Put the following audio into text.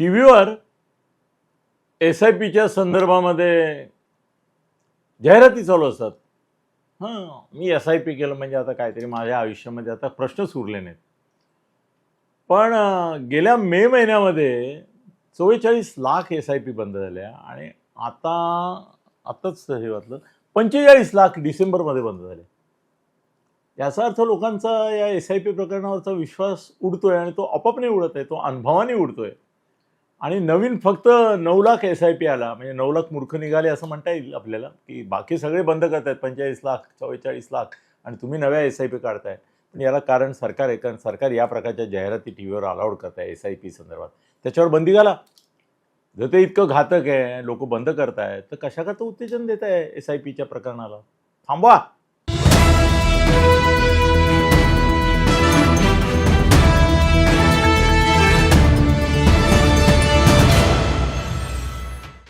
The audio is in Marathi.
टी व्हीवर एस आय पीच्या संदर्भामध्ये जाहिराती चालू असतात. हां. मी एस आय पी केलं म्हणजे आता काहीतरी माझ्या आयुष्यामध्ये आता प्रश्नच उरले नाहीत. पण गेल्या मे महिन्यामध्ये चव्वेचाळीस लाख एस आय पी बंद झाल्या आणि आता आत्ताच हे वाटलं पंचेचाळीस लाख डिसेंबरमध्ये बंद झाले. याचा अर्थ लोकांचा या एस आय पी प्रकरणावरचा विश्वास उडतोय आणि तो आपोआप नाही उडत आहे तो अनुभवाने उडतोय. आणि नवीन फक्त नऊ लाख एस आय पी आला. म्हणजे नऊ लाख मूर्ख निघाले असं म्हणता येईल आपल्याला की बाकी सगळे बंद करतायत पंचेचाळीस लाख चव्वेचाळीस लाख आणि तुम्ही नव्या एस आय पी काढताय. पण याला कारण सरकार आहे कारण सरकार या प्रकारच्या जाहिराती टी व्हीवर अलाउड करत आहे एस आय पी संदर्भात. त्याच्यावर बंदी घाला. जर ते इतकं घातक आहे लोक बंद करतायत तर कशाकरता उत्तेजन देत आहे एस आय पीच्या प्रकरणाला? थांबवा.